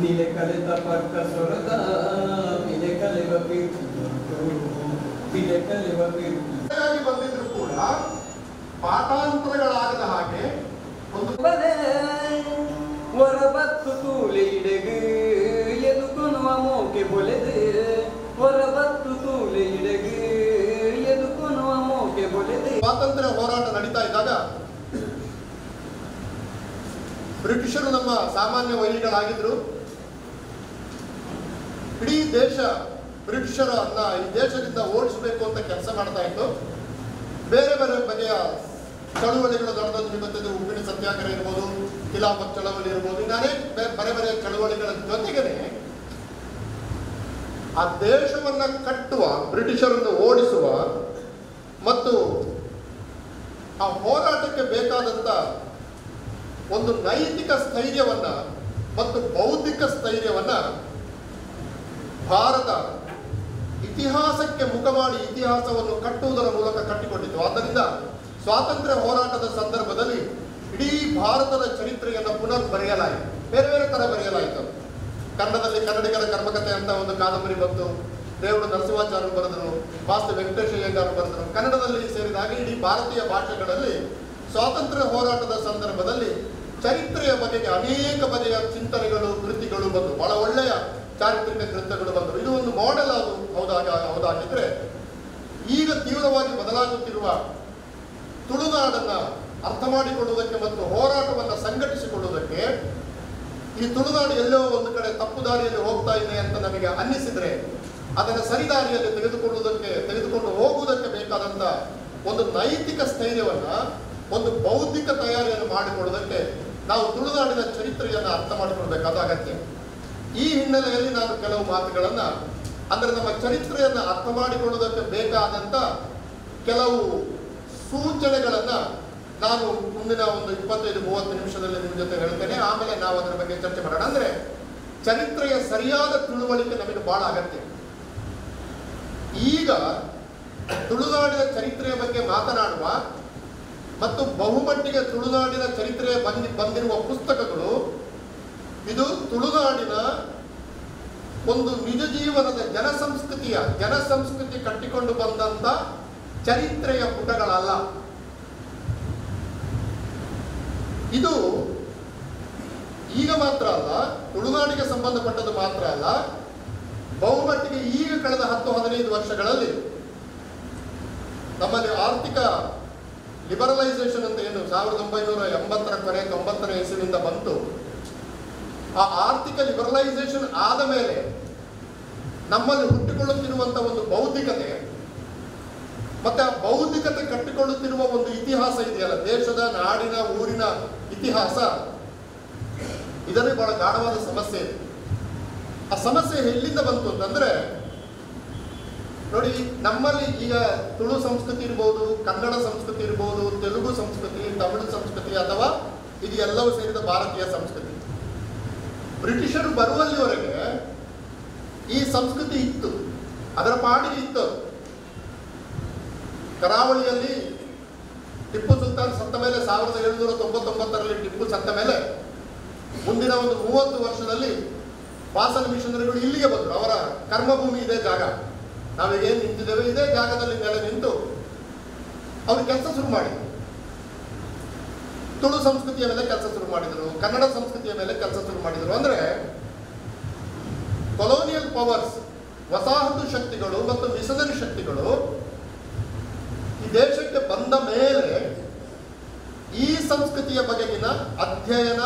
ನಿಲೆ ಕಲೆತ ಪಕ್ಕ ಸ್ವರದ ಪಿಲೆ ಕಲೆವ ಪಿಲೆ ಕಲೆವ ಬಂದಿದ್ರು ಕೂಡ ಪಾಠಾಂತರಗಳಾಗದ ಹಾಗೆ ಒಂದು ಬಲೆ ಹೊರಬತ್ತು ತೂಲೆ ಇಡೆಗೆ ಎದುಕೊನುವ ಮೋಕೆ ಬೊಲೆದೆ. ಹೊರಬತ್ತು ತೂಲೆ ಇಡೆಗೆ ಎದುಕೊನುವ ಮೋಕೆ ಬೊಲೆದೆ. ಸ್ವಾತಂತ್ರ್ಯ ಹೋರಾಟ ನಡೀತಾ ಇದ್ದಾಗ ಬ್ರಿಟಿಷರು ನಮ್ಮ ಸಾಮಾನ್ಯ ವೈರಿಗಳಾಗಿದ್ರು. ಇಡೀ ದೇಶ ಬ್ರಿಟಿಷರನ್ನ ಈ ದೇಶದಿಂದ ಓಡಿಸಬೇಕು ಅಂತ ಕೆಲಸ ಮಾಡ್ತಾ ಇತ್ತು. ಬೇರೆ ಬೇರೆ ಬಗೆಯ ಚಳುವಳಿಗಳು ನಡೆದದ್ದು ನಿಮಗೆ ಉಪ್ಪಿನ ಸತ್ಯಾಗ್ರಹ ಇರ್ಬೋದು, ಖಿಲಾಫತ್ ಚಳವಳಿ ಇರ್ಬೋದು, ಇನ್ನು ಬೇರೆ ಬೇರೆ ಚಳವಳಿಗಳ ಜೊತೆಗೇನೆ ಆ ದೇಶವನ್ನ ಕಟ್ಟುವ, ಬ್ರಿಟಿಷರನ್ನು ಓಡಿಸುವ ಮತ್ತು ಆ ಹೋರಾಟಕ್ಕೆ ಬೇಕಾದಂತ ಒಂದು ನೈತಿಕ ಸ್ಥೈರ್ಯವನ್ನ ಮತ್ತು ಬೌದ್ಧಿಕ ಸ್ಥೈರ್ಯವನ್ನ ಭಾರತ ಇತಿಹಾಸಕ್ಕೆ ಮುಖ ಮಾಡಿ ಇತಿಹಾಸವನ್ನು ಕಟ್ಟುವುದರ ಮೂಲಕ ಕಟ್ಟಿಕೊಂಡಿತು. ಆದ್ದರಿಂದ ಸ್ವಾತಂತ್ರ್ಯ ಹೋರಾಟದ ಸಂದರ್ಭದಲ್ಲಿ ಇಡೀ ಭಾರತದ ಚರಿತ್ರೆಯನ್ನು ಪುನರ್ ಬರೆಯಲಾಯಿತು. ಬೇರೆ ಬೇರೆ ತರ ಬರೆಯಲಾಯಿತು. ಕನ್ನಡದಲ್ಲಿ ಕನ್ನಡಿಗರ ಕರ್ಮಕತೆ ಅಂತ ಒಂದು ಕಾದಂಬರಿ ಬಂತು. ದೇವರು ನರಸಿಂಹಾಚಾರ್ಯರು ಬರೆದರು ಮಾಸ್ತಿ ವೆಂಕಟೇಶ ಅಯ್ಯಂಗಾರ್ ಬರೆದರು. ಕನ್ನಡದಲ್ಲಿ ಸೇರಿದಾಗ ಇಡೀ ಭಾರತೀಯ ಭಾಷೆಗಳಲ್ಲಿ ಸ್ವಾತಂತ್ರ್ಯ ಹೋರಾಟದ ಸಂದರ್ಭದಲ್ಲಿ ಚರಿತ್ರೆಯ ಬಗೆಗೆ ಅನೇಕ ಬಗೆಯ ಚಿಂತನೆಗಳು, ಕೃತಿಗಳು ಬಂದು ಬಹಳ ಒಳ್ಳೆಯ ಚಾರಿತ್ರಿಕ ಗ್ರಂಥಗಳು ಬಂದರು. ಇದು ಒಂದು ಮಾಡೆಲ್ ಅದು. ಹೌದಾಗ ಹೌದಾಗಿದ್ರೆ ಈಗ ತೀವ್ರವಾಗಿ ಬದಲಾಗುತ್ತಿರುವ ತುಳುನಾಡನ್ನ ಅರ್ಥ ಮಾಡಿಕೊಳ್ಳುವುದಕ್ಕೆ ಮತ್ತು ಹೋರಾಟವನ್ನು ಸಂಘಟಿಸಿಕೊಳ್ಳುವುದಕ್ಕೆ ಈ ತುಳುನಾಡು ಎಲ್ಲೋ ಒಂದು ಕಡೆ ತಪ್ಪು ದಾರಿಯಲ್ಲಿ ಹೋಗ್ತಾ ಇದೆ ಅಂತ ನಮಗೆ ಅನ್ನಿಸಿದ್ರೆ ಅದನ್ನು ಸರಿದಾರಿಯಲ್ಲಿ ತೆಗೆದುಕೊಳ್ಳುವುದಕ್ಕೆ, ತೆಗೆದುಕೊಂಡು ಹೋಗುವುದಕ್ಕೆ ಬೇಕಾದಂತ ಒಂದು ನೈತಿಕ ಸ್ಥೈರ್ಯವನ್ನ, ಒಂದು ಬೌದ್ಧಿಕ ತಯಾರಿಯನ್ನು ಮಾಡಿಕೊಳ್ಳುವುದಕ್ಕೆ ನಾವು ತುಳುನಾಡಿನ ಚರಿತ್ರೆಯನ್ನು ಅರ್ಥ ಮಾಡಿಕೊಳ್ಬೇಕಾದ ಅಗತ್ಯ. ಈ ಹಿನ್ನೆಲೆಯಲ್ಲಿ ನಾನು ಕೆಲವು ಮಾತುಗಳನ್ನು, ಅಂದರೆ ನಮ್ಮ ಚರಿತ್ರೆಯನ್ನು ಅರ್ಥ ಮಾಡಿಕೊಳ್ಳುವುದಕ್ಕೆ ಬೇಕಾದಂಥ ಕೆಲವು ಸೂಚನೆಗಳನ್ನು ನಾನು ಮುಂದಿನ ಒಂದು ಇಪ್ಪತ್ತೈದು, ಮೂವತ್ತು ನಿಮಿಷದಲ್ಲಿ ನಿಮ್ಮ ಜೊತೆ ಹೇಳ್ತೇನೆ. ಆಮೇಲೆ ನಾವು ಅದರ ಬಗ್ಗೆ ಚರ್ಚೆ ಮಾಡೋಣ. ಅಂದ್ರೆ ಚರಿತ್ರೆಯ ಸರಿಯಾದ ತಿಳುವಳಿಕೆ ನಮಗೆ ಬಹಳ ಅಗತ್ಯ. ಈಗ ತುಳುನಾಡಿನ ಚರಿತ್ರೆಯ ಬಗ್ಗೆ ಮಾತನಾಡುವ ಮತ್ತು ಬಹುಮಟ್ಟಿಗೆ ತುಳುನಾಡಿನ ಚರಿತ್ರೆಯ ಬಂದಿ ಬಂದಿರುವ ಪುಸ್ತಕಗಳು, ಇದು ತುಳುನಾಡಿನ ಒಂದು ನಿಜ ಜೀವನದ ಜನಸಂಸ್ಕೃತಿಯ ಜನಸಂಸ್ಕೃತಿ ಕಟ್ಟಿಕೊಂಡು ಬಂದಂತ ಚರಿತ್ರೆಯ ಪುಟಗಳಲ್ಲ. ಇದು ಈಗ ಮಾತ್ರ ಅಲ್ಲ, ತುಳುನಾಡಿಗೆ ಸಂಬಂಧಪಟ್ಟದ್ದು ಮಾತ್ರ ಅಲ್ಲ, ಬಹುಮಟ್ಟಿಗೆ ಈಗ ಕಳೆದ ಹತ್ತು ಹದಿನೈದು ವರ್ಷಗಳಲ್ಲಿ ನಮ್ಮಲ್ಲಿ ಆರ್ಥಿಕ ಲಿಬರಲೈಸೇಷನ್ ಅಂತ ಏನು ಸಾವಿರದ ಒಂಬೈನೂರ ಎಂಬತ್ತರ ಕೊನೆ ತೊಂಬತ್ತರ ಹೆಸರಿನಿಂದ ಬಂತು. ಆ ಆರ್ಥಿಕ ಲಿಬರಲೈಸೇಷನ್ ಆದ ಮೇಲೆ ನಮ್ಮಲ್ಲಿ ಹುಟ್ಟಿಕೊಳ್ಳುತ್ತಿರುವಂತಹ ಒಂದು ಬೌದ್ಧಿಕತೆ, ಮತ್ತೆ ಆ ಬೌದ್ಧಿಕತೆ ಕಟ್ಟಿಕೊಳ್ಳುತ್ತಿರುವ ಒಂದು ಇತಿಹಾಸ ಇದೆಯಲ್ಲ, ದೇಶದ, ನಾಡಿನ, ಊರಿನ ಇತಿಹಾಸ? ಇದರಲ್ಲಿ ಬಹಳ ಗಾಢವಾದ ಸಮಸ್ಯೆ ಇದೆ. ಆ ಸಮಸ್ಯೆ ಎಲ್ಲಿಂದ ಬಂತು ಅಂತಂದ್ರೆ, ನೋಡಿ, ನಮ್ಮಲ್ಲಿ ಈಗ ತುಳು ಸಂಸ್ಕೃತಿ ಇರ್ಬೋದು, ಕನ್ನಡ ಸಂಸ್ಕೃತಿ ಇರ್ಬೋದು, ತೆಲುಗು ಸಂಸ್ಕೃತಿ, ತಮಿಳು ಸಂಸ್ಕೃತಿ ಅಥವಾ ಇದು ಎಲ್ಲವೂ ಸೇರಿದ ಭಾರತೀಯ ಸಂಸ್ಕೃತಿ. ಬ್ರಿಟಿಷರು ಬರುವಲ್ಲಿವರೆಗೆ ಈ ಸಂಸ್ಕೃತಿ ಇತ್ತು. ಅದರ ಪಾಡಿಗೆ ಇತ್ತು. ಕರಾವಳಿಯಲ್ಲಿ ಟಿಪ್ಪು ಸುಲ್ತಾನ್ ಸತ್ತ ಮೇಲೆ ಸಾವಿರದ ಏಳುನೂರ ತೊಂಬತ್ತೊಂಬತ್ತರಲ್ಲಿ ಟಿಪ್ಪು ಸತ್ತ ಮೇಲೆ ಮುಂದಿನ ಒಂದು ಮೂವತ್ತು ವರ್ಷದಲ್ಲಿ ವಾಸನ ಮಿಷನರಿಗಳು ಇಲ್ಲಿಗೆ ಬಂದರು. ಅವರ ಕರ್ಮಭೂಮಿ ಇದೇ ಜಾಗ. ನಾವು ಏನು ನಿಂತಿದ್ದೇವೆ, ಇದೇ ಜಾಗದಲ್ಲಿ ನೆಲೆ ನಿಂತು ಅವರು ಕೆಲಸ ಶುರು ಮಾಡಿದರು. ತುಳು ಸಂಸ್ಕೃತಿಯ ಮೇಲೆ ಕೆಲಸ ಶುರು ಮಾಡಿದರು, ಕನ್ನಡ ಸಂಸ್ಕೃತಿಯ ಮೇಲೆ ಕೆಲಸ ಶುರು ಮಾಡಿದರು. ಅಂದ್ರೆ ಕೊಲೋನಿಯಲ್ ಪವರ್ಸ್ ವಸಾಹತು ಶಕ್ತಿಗಳು ಮತ್ತು ಮಿಷನರಿ ಶಕ್ತಿಗಳು ಈ ದೇಶಕ್ಕೆ ಬಂದ ಮೇಲೆ ಈ ಸಂಸ್ಕೃತಿಯ ಬಗೆಗಿನ ಅಧ್ಯಯನ,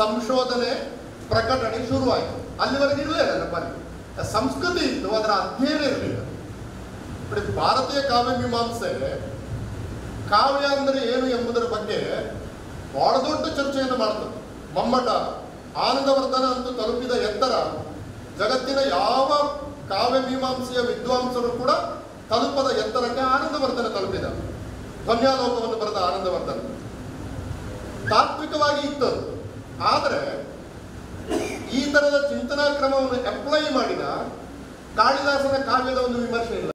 ಸಂಶೋಧನೆ, ಪ್ರಕಟಣೆ ಶುರುವಾಯಿತು. ಅಲ್ಲಿವರೆಗೆ ಇರಲಿಲ್ಲ ನಮ್ಮಲ್ಲಿ ನಮ್ಮ ಸಂಸ್ಕೃತಿ ಇತ್ತು, ಅದರ ಅಧ್ಯಯನ ಇರಲಿಲ್ಲ. ಭಾರತೀಯ ಕಾವ್ಯ ಮೀಮಾಂಸೆ ಕಾವ್ಯ ಅಂದರೆ ಏನು ಎಂಬುದರ ಬಗ್ಗೆ ಬಹಳ ದೊಡ್ಡ ಚರ್ಚೆಯನ್ನು ಮಾಡ್ತದೆ. ಮಮ್ಮಟ, ಆನಂದವರ್ಧನ ಅಂತೂ ತಲುಪಿದ ಎತ್ತರ ಜಗತ್ತಿನ ಯಾವ ಕಾವ್ಯ ಮೀಮಾಂಸೆಯ ವಿದ್ವಾಂಸರು ಕೂಡ ತಲುಪದ ಎತ್ತರಕ್ಕೆ ಆನಂದವರ್ಧನ ತಲುಪಿದ. ಧ್ವನ್ಯಾಲೋಕವನ್ನು ಬರೆದ ಆನಂದವರ್ಧನ. ತಾತ್ವಿಕವಾಗಿ ಇತ್ತು ಆದರೆ ಈ ತರದ ಚಿಂತನಾ ಕ್ರಮವನ್ನು ಅಪ್ಲೈ ಮಾಡಿದ ಕಾಳಿದಾಸನ ಕಾವ್ಯದ ಒಂದು ವಿಮರ್ಶೆ ಇಲ್ಲ.